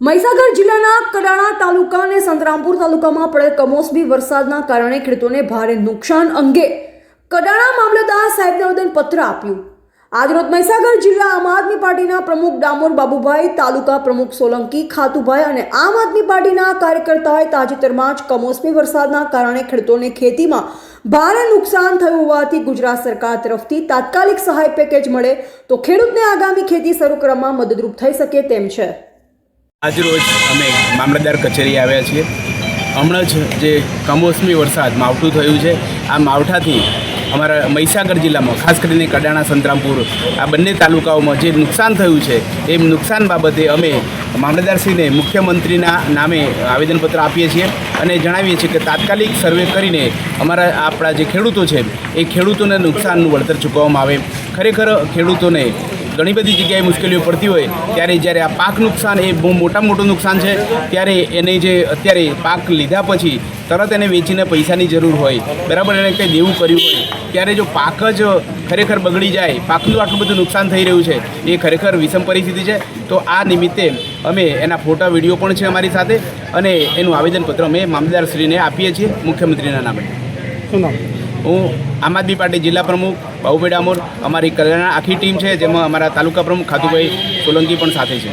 મહીસાગર જિલ્લાના કડાણા તાલુકા અને સંતરામપુર તાલુકામાં પડેલ કમોસમી વરસાદના કારણે ખેડૂતોને ભારે નુકસાન અંગે કડાણા મામલતદાર સાહેબને પત્ર આપ્યું. આજરોજ મહીસાગર જિલ્લા આમ આદમી પાર્ટીના પ્રમુખ ડામોર બાબુભાઈ, તાલુકા પ્રમુખ સોલંકી, ખાતુભાઈ અને આમ આદમી પાર્ટીના કાર્યકર્તાઓએ તાજેતરમાં જ કમોસમી વરસાદના કારણે ખેડૂતોને ખેતીમાં ભારે નુકસાન થયું હોવાથી ગુજરાત સરકાર તરફથી તાત્કાલિક સહાય પેકેજ મળે તો ખેડૂતને આગામી ખેતી શરૂ કરવામાં મદદરૂપ થઈ શકે તેમ છે. આજરોજ અમે મામલતદાર કચેરી આવ્યા છીએ. હમણાં જ જે કમોસમી વરસાદ માવઠું થયું છે, આ માવઠાથી અમારા મહીસાગર જિલ્લામાં, ખાસ કરીને કડાણા, સંતરામપુર, આ બંને તાલુકાઓમાં જે નુકસાન થયું છે એ નુકસાન બાબતે અમે મામલતદારશ્રીને મુખ્યમંત્રીના નામે આવેદનપત્ર આપીએ છીએ અને જણાવીએ છીએ કે તાત્કાલિક સર્વે કરીને અમારા આપણા જે ખેડૂતો છે, એ ખેડૂતોને નુકસાનનું વળતર ચૂકવવામાં આવે. ખરેખર ખેડૂતોને ઘણી બધી જગ્યાએ મુશ્કેલીઓ પડતી હોય, ત્યારે જ્યારે આ પાક નુકસાન એ બહુ મોટા મોટું નુકસાન છે, ત્યારે એને જે અત્યારે પાક લીધા પછી તરત એને વેચીને પૈસાની જરૂર હોય. બરાબર, એને કંઈ દેવું કર્યું હોય, ત્યારે જો પાક જ ખરેખર બગડી જાય, પાકનું આટલું બધું નુકસાન થઈ રહ્યું છે, એ ખરેખર વિષમ પરિસ્થિતિ છે. તો આ નિમિત્તે અમે એના ફોટા, વીડિયો પણ છે અમારી સાથે, અને એનું આવેદનપત્ર અમે મામલતદારશ્રીને આપીએ છીએ, મુખ્યમંત્રીના નામે. શું નામ? હું આમ આદમી પાર્ટી જિલ્લા પ્રમુખ બાહુભાઈ ડામોર અમારી કલ્યાણ આખી ટીમ છે, જેમાં અમારા તાલુકા પ્રમુખ ખાતુભાઈ સોલંકી પણ સાથે છે.